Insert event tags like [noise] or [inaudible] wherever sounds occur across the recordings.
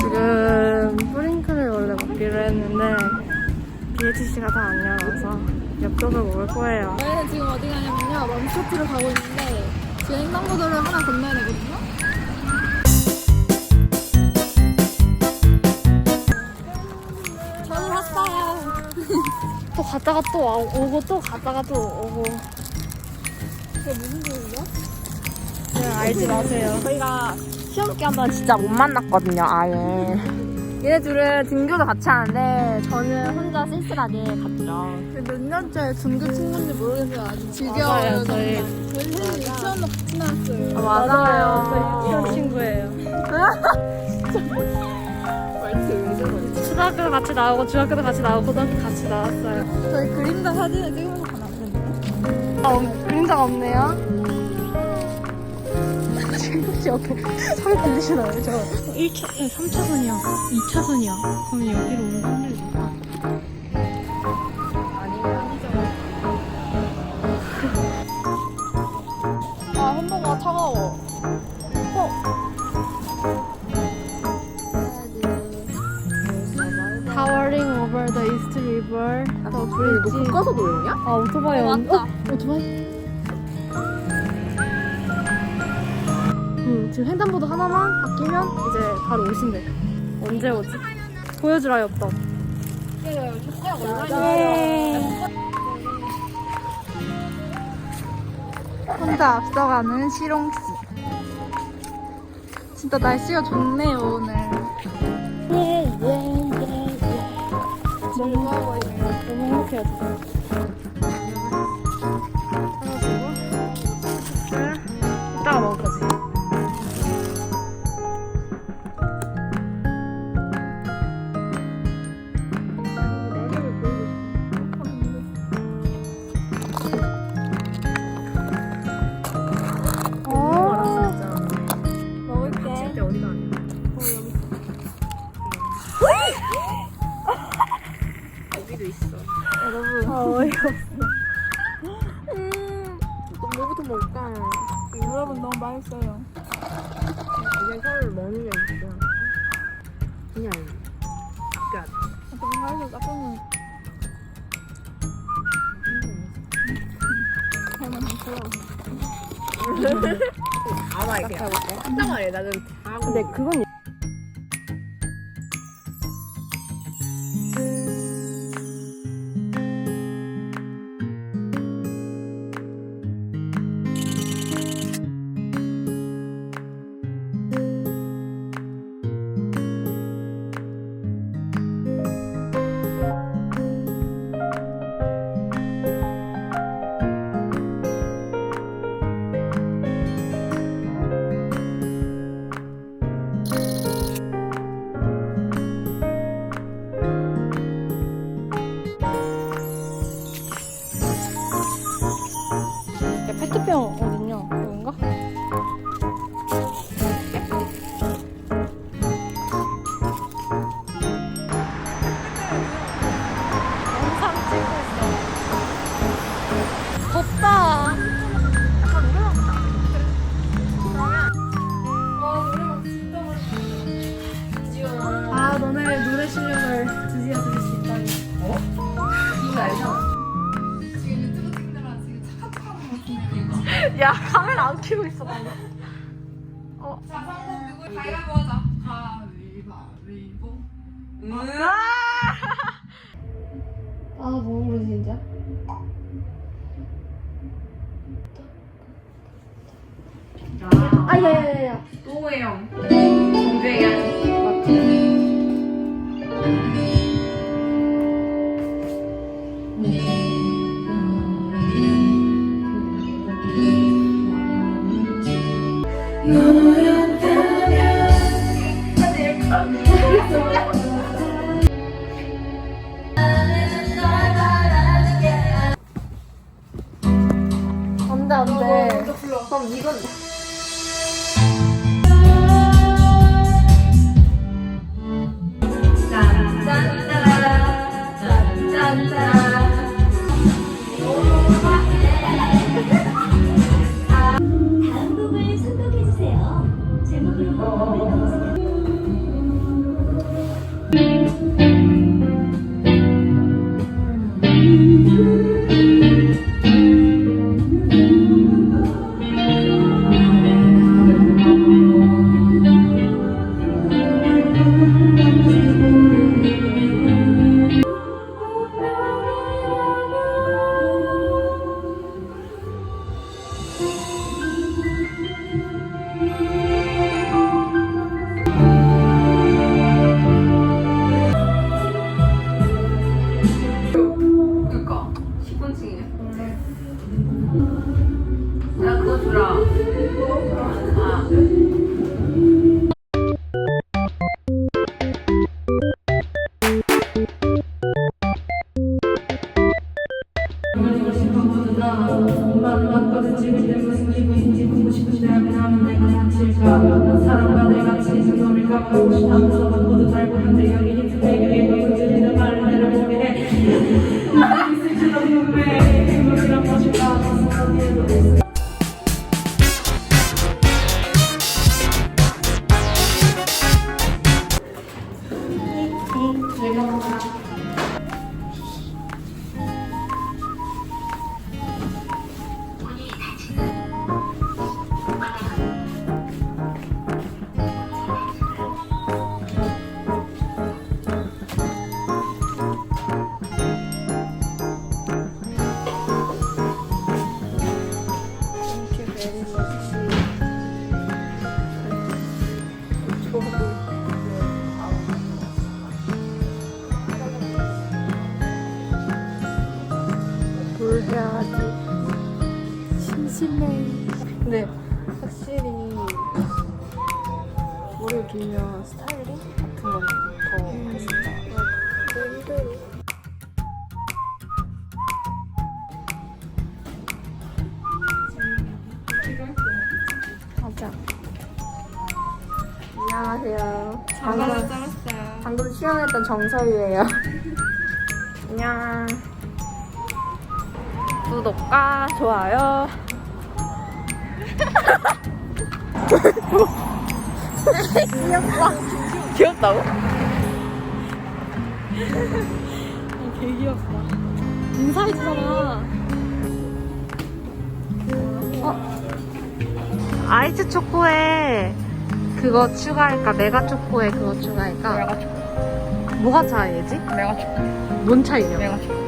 지금 프링클을 원래 먹기로 했는데 BHC가 다 안 열어서 엽떡을 먹을 거예요. 저희는 지금 어디 가냐면요. 맘스터치를 가고 있는데 지금 횡단보도를 하나 건너야 되거든요. 저는 왔어요. [laughs] 또 갔다가 또 와- 오고 또 갔다가 또 오고 그게 무슨 소리죠? 그냥 알지 마세요. 저희가 시험 기간동안 진짜 못 만났거든요, 아예. 얘네 둘은 등교도 같이 하는데 저는 혼자 쓸쓸하게 갔죠. 몇 년째 중교 친구인지 모르겠어요. 즐겨. 맞아요, 저희. 저희 셋이 유치원도 같이 나왔어요. 아, 맞아요. 저희 유치원 친구예요. [laughs] 초등학교도 같이 나오고 중학교도 같이 나오고 고등학교 같이 나왔어요. 저희 그림자 사진을 찍으면서 되나요? 아, 없- 그림자가 없네요. 혹시 옆에 소리 들리시나요? 저 1차, 3차선이야. 2차선이야. 그럼 여기로 오면 끝내줘. 아 햄버거가 차가워. Towering over the East River. 더 브릿지. 교과서도 외우냐? 아, 오토바이 어. 어? 오토바이? 지금 횡단보도 하나만 바뀌면 이제 바로 오신대. 언제 오지? 보여주라, 엽떡. 예. 혼자 앞서가는 실홍 씨. 진짜 날씨가 좋네요 오늘. 즐거워 보이네요. 너무 행복해요, 진짜. 뭐부터 먹을까? 여러분 너무 맛있어요. 이제 서울 먹는 게 있어. 그냥. 그니까. 너무 맛있어. 부러워. 아마 이렇게. 한단 말이야, 나는. 근데 그건 가위바위보 하자. 가위바위보. 아, 뭐 그러지, 진짜? 아, 야, 야, 야, 야. 동호회 형. 공주해 이건. 사랑과 내가 지금 너를 가고 싶다고 모두 살고 있는데 여기 심심해. 근데 확실히 머리를 길면 스타일링 같은 건더 진짜 힘들어. 가자. 안녕하세요. 방금, 방금 수영했던 정서유예요. [laughs] 안녕. 구독과 좋아요. 귀엽다. 귀엽다고? 개 귀엽다. 인사해주잖아. 아이스 초코에 그거 추가할까? 메가 초코에 그거 추가할까? 메가 초코. 뭐가 차이지? 메가 초코. 뭔 차이냐? 메가 초코.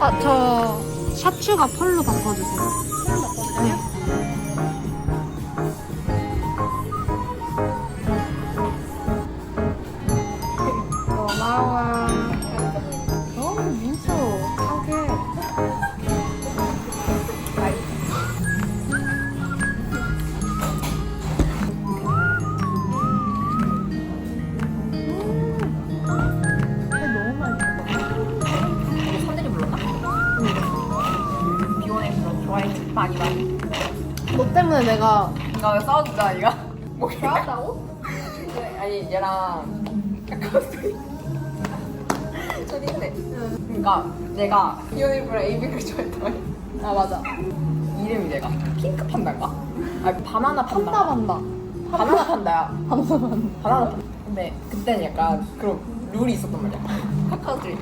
아, 저 샤추가 펄로 바꿔주세요. 너 때문에 내가 이거 왜 싸워주자, 이거? 뭐 싸웠다고? 아니, 얘랑. 초딩 때. 그러니까 내가 에이비를 좋아했단 말이야. 아 맞아. 이름이 내가 핑크 판다인가? 아 바나나 판다. 판다 판다. 바나나 판다야. [laughs] 판다 판다. 바나나 판다. 근데 그때는 약간 그런 룰이 있었단 말이야. 카카오들이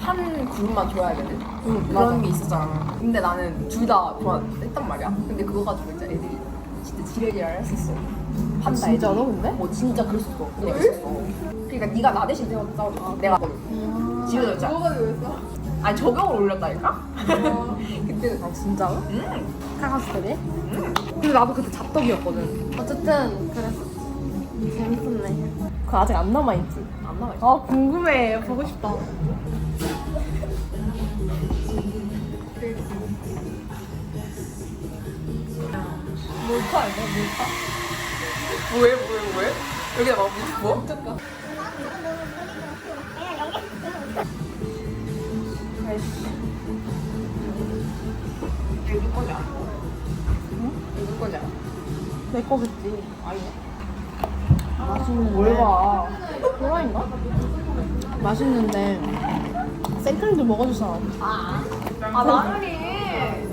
한 그룹만 좋아야 되는 그런 맞아. 게 있었잖아. 근데 나는 둘 다 좋아했단 말이야. 근데 그거 가지고 진짜 애들이 진짜 지랄지랄 했었어. 판다 진짜로 애들이. 근데? 어 진짜 그랬었어. 그냥 그랬었어. 그러니까 네가 나 대신 태워 싸우잖아. 내가 집에 넣자. 뭐가 왜했어 아니 저격을 올렸다니까? [laughs] 그때는 다 진짜로? 음. 카카스들이? 근데 나도 그때 잡덕이었거든. 어쨌든 그랬어. 재밌었네. 그거 아직 안 남아있지? 안 나와 있어. 아, 궁금해. 보고 싶다. 몰카 아니야 몰카? 뭐해 뭐해 뭐해? 여기다 막 뭐? 뭐? 이거 누구 거냐? 응? 이거 누구 거냐? 내 거겠지. 맛있는데. 뭘 봐? 호라인가? 맛있는데 생크림도 먹어줄 사람. 아 나은이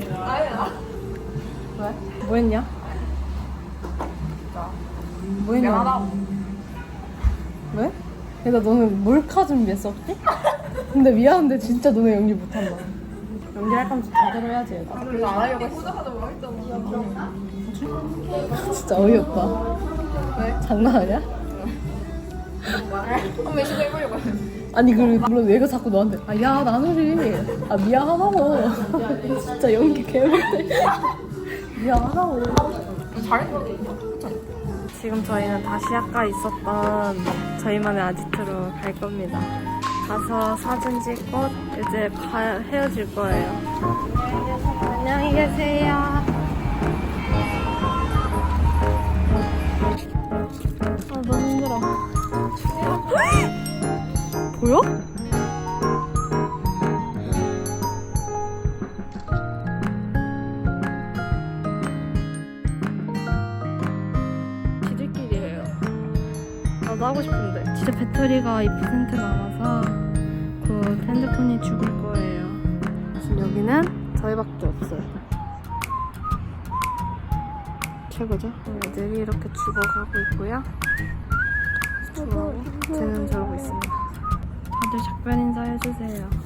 나은아 뭐 했냐? 뭐 했냐? 미안하다 왜? 그래서 너는 몰카 준비했었지? 근데 미안한데 진짜 너네 연기 못한다. 연기할 거면 제대로 해야지. 얘들아. 그래서 안 하려고 했어 진짜 어이없다. 왜? 장난 아니야? 한번 시도 해보려고 했어 아니 그리고 물론 얘가 자꾸 너한테? 아야 나누리. 아 미안하다고. 진짜 연기 개못해. 미안하다고. 잘했어? 지금 저희는 다시 아까 있었던 저희만의 아지트로 갈 겁니다. 가서 사진 찍고 이제 가, 헤어질 거예요. 안녕히 계세요 보여? 지들끼리예요. 나도 하고 싶은데. 진짜 배터리가 2% 남아서 곧 핸드폰이 죽을 거예요. 지금 여기는 저희밖에 없어요. 최고죠? 네, 애들이 이렇게 죽어가고 있고요. 쟤는 저러고 있습니다. 다들 작별 인사 해주세요.